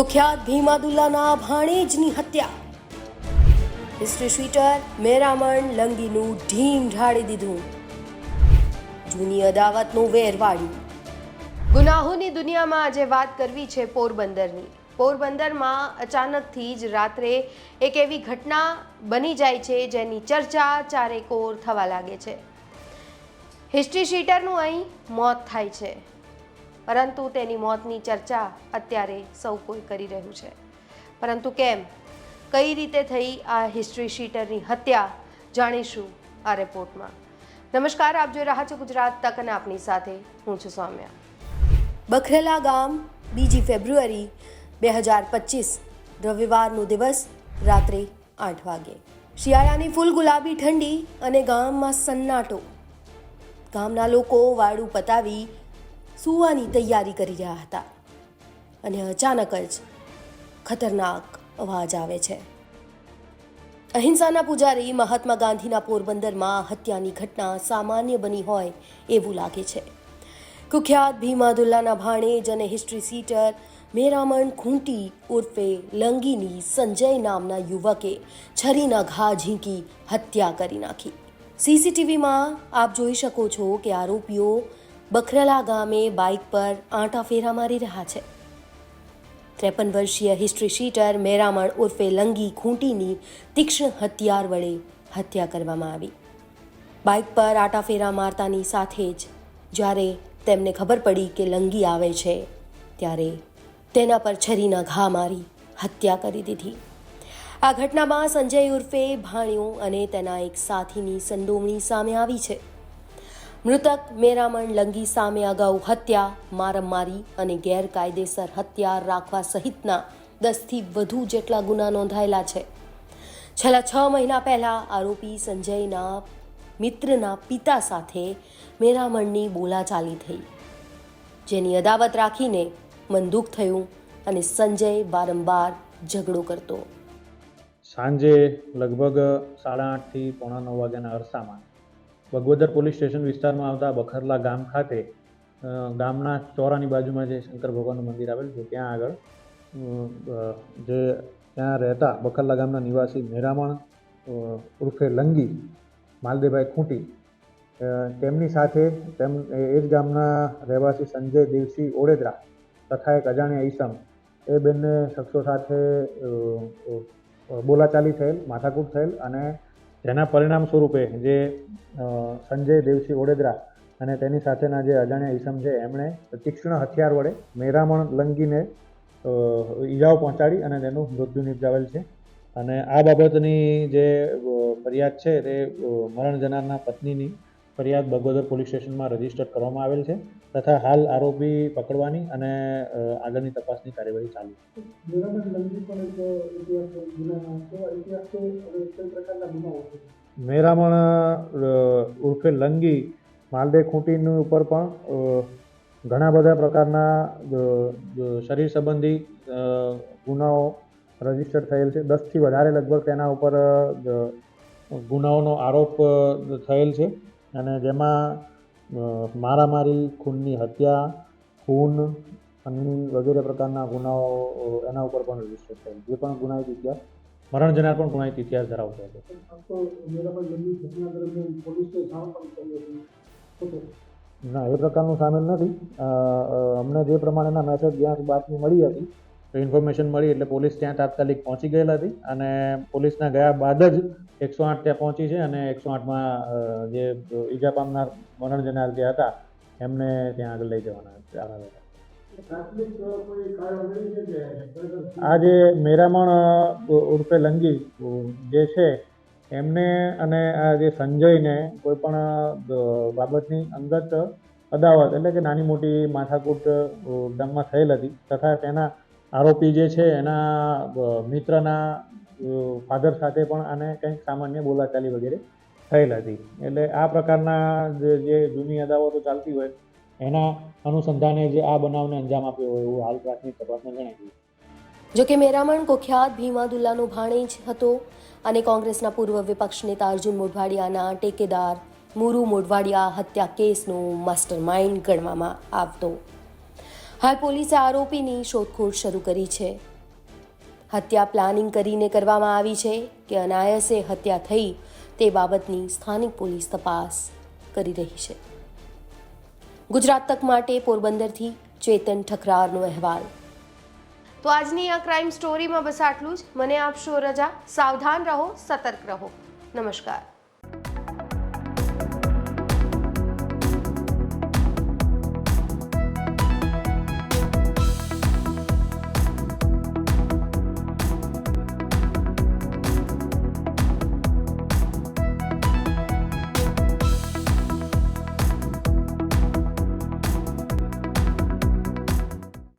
કુખ્યાત ભીમાદુલ્લાના ભાણેજની હત્યા. હિસ્ટ્રી શીટર મેરામણ, લંગીનું ઢીમ ઢાળી દીધું. જૂની અદાવતનું વેર વાળ્યું. ગુનાહોની દુનિયામાં આજે વાત કરવી છે પોરબંદરની. પોરબંદરમાં અચાનકથી જ રાત્રે એક એવી ઘટના બની જાય છે જેની ચર્ચા ચારેકોર થવા લાગે છે. હિસ્ટ્રી શીટરનું અહીં મોત થાય છે. પરંતુ તેની મોતની ચર્ચા અત્યારે સૌ કોઈ કરી રહ્યું છે. પરંતુ કેમ? કઈ રીતે થઈ આ હિસ્ટ્રી શીટરની હત્યા જાણીશું આ રિપોર્ટમાં નમસ્કાર, આપ જોઈ રહ્યા છો ગુજરાત તક અને આપની સાથે હું છું સૌમ્યા. બખરેલા ગામ, બીજી ફેબ્રુઆરી બે હજાર પચીસ, રવિવારનો દિવસ, રાત્રે આઠ વાગે શિયાળાની ફૂલ ગુલાબી ઠંડી અને ગામમાં સન્નાટો. ગામના લોકો વાડું પતાવી સૂવાની તૈયારી કરી રહ્યા હતા. અને અચાનક જ ખતરનાક અવાજ આવે છે. અહિંસાના પૂજારી મહાત્મા ગાંધીના પોરબંદરમાં હત્યાની ઘટના સામાન્ય બની હોય એવું લાગે છે. કુખ્યાત ભીમાદુલ્લાના ભાણેજ અને હિસ્ટ્રી સીટર મેરામણ ખૂંટી ઉર્ફે લંગીની સંજય નામના યુવકે છરીના ઘા ઝીંકી હત્યા કરી નાખી. સીસીટીવીમાં આપ જોઈ શકો છો કે આરોપીઓ બખરલા ગામે બાઇક પર આંટા ફેરા મારી રહ્યા છે. ત્રેપન વર્ષીય હિસ્ટ્રી શીટર મેરામણ ઉર્ફે લંગી ખૂંટીની તીક્ષ્ણ હથિયાર વડે હત્યા કરવામાં આવી. બાઇક પર આટા ફેરા મારતાની સાથે જ જ્યારે તેમને ખબર પડી કે લંગી આવે છે, ત્યારે તેના પર છરીના ઘા મારી હત્યા કરી દીધી. આ ઘટનામાં સંજય ઉર્ફે ભાણ્યો અને તેના એક સાથીની સંડોવણી સામે આવી છે. મૃતક મેરામણ લંગી સામે અગાઉ હત્યા મારમારી અને ગેરકાયદેસર હથિયાર રાખવા સહિતના દસથી વધુ જેટલા ગુના નોંધાયેલા છે. છેલ્લા છ મહિના પહેલા આરોપી સંજયના મિત્રના પિતા સાથે મેરામણની બોલાચાલી થઈ. જેની અદાવત રાખીને મનદુખ થયું અને સંજય વારંવાર ઝઘડો કરતો. સાંજે લગભગ સાડા આઠથી પોણા નવ વાગ્યાના અરસામાં બગવદર પોલીસ સ્ટેશન વિસ્તારમાં આવતા બખરલા ગામ ખાતે ગામના ચોરાની બાજુમાં જે શંકર ભગવાનનું મંદિર આવેલું છે, ત્યાં આગળ જે ત્યાં રહેતા બખરલા ગામના નિવાસી મેરામણ ઉર્ફે લંગી માલદેભાઈ ખૂંટી તેમની સાથે તેમ, એ જ ગામના રહેવાસી સંજય દેવસિંહ ઓડેદરા તથા એક અજાણ્યા ઈસમ, એ બંને શખ્સો સાથે બોલાચાલી થયેલ, માથાકૂટ થયેલ અને જેના પરિણામ સ્વરૂપે જે સંજય દેવસિંહ ઓડેદરા અને તેની સાથેના જે અજાણ્યા ઈસમ છે, એમણે તીક્ષ્ણ હથિયાર વડે મેરામણ લંગીને ઈજાઓ પહોંચાડી અને તેનું મૃત્યુ નિપજાવેલ છે. અને આ બાબતની જે ફરિયાદ છે, તે મરણ જનારના પત્નીની ફરિયાદ બગોદર પોલીસ સ્ટેશનમાં રજિસ્ટર કરવામાં આવેલ છે તથા હાલ આરોપી પકડવાની અને આગળની તપાસની કાર્યવાહી ચાલુ છે. મેરામણ ઉર્ફે લંગી માલદે ખૂંટીની ઉપર પણ ઘણા બધા પ્રકારના શરીર સંબંધી ગુનાઓ રજિસ્ટર થયેલ છે. દસથી વધારે લગભગ તેના ઉપર ગુનાઓનો આરોપ થયેલ છે. અને જેમાં મારામારી, ખૂનની હત્યા, ખૂન, અન્ય વગેરે પ્રકારના ગુનાઓ એના ઉપર પણ રજિસ્ટર થયેલ જે પણ ગુનાહિત ઇતિહાસ મરણ જનાર પણ ગુનાહિત ઇતિહાસ ધરાવતો હતો. ના, એ પ્રકારનું સામેલ નથી. અમને જે પ્રમાણેના મેસેજ જ્યાં બાતમી મળી હતી તો ઇન્ફોર્મેશન મળી એટલે પોલીસ ત્યાં તાત્કાલિક પહોંચી ગયેલ હતી અને પોલીસના ગયા બાદ જ એકસો આઠ ત્યાં પહોંચી છે અને એકસો આઠમાં જે ઈજા પામનાર મરણ જનાર જે હતા, એમને ત્યાં આગળ લઈ જવાના આવ્યા હતા. પ્રાથમિક કોઈ કારણ મળી છે કે ખરેખર આ જે મેરામણ ઉર્ફે લંગી જે છે, એમને અને આ જે સંજયને કોઈ પણ બાબતની અંગત અદાવત એટલે કે નાની મોટી માથાકૂટ ગામમાં થયેલ હતી તથા તેના આરોપી જે છે, એના મિત્રના ફાધર સાથે પણ આને કંઈક સામાન્ય બોલાચાલી વગેરે થયેલ હતી. એટલે આ પ્રકારના જે જૂની અદાવતો ચાલતી હોય, એના અનુસંધાને જે આ બનાવને અંજામ આપ્યો હોય, એવું હાલ પ્રાથમિક તપાસમાં જણાય છે જોકે મેરામણ કુખ્યાત ભીમાદુલ્લાનો ભાણેજ હતો અને કોંગ્રેસના પૂર્વ વિપક્ષ નેતા અર્જુન મોઢવાડિયાના ટેકેદાર મુરુ મોઢવાડિયા હત્યા કેસનો માસ્ટર માઇન્ડ ગણવામાં આવતો. હાલ પોલીસે આરોપીની શોધખોળ શરૂ કરી છે. હત્યા પ્લાનિંગ કરીને કરવામાં આવી છે કે અનાયસે હત્યા થઈ તે બાબતની સ્થાનિક પોલીસ તપાસ કરી રહી છે. ગુજરાત તક માટે પોરબંદરથી ચેતન ઠકરારનો અહેવાલ. તો આજની આ ક્રાઇમ સ્ટોરીમાં બસ આટલું જ. મને આપશો રજા. સાવધાન રહો, સતર્ક રહો. નમસ્કાર.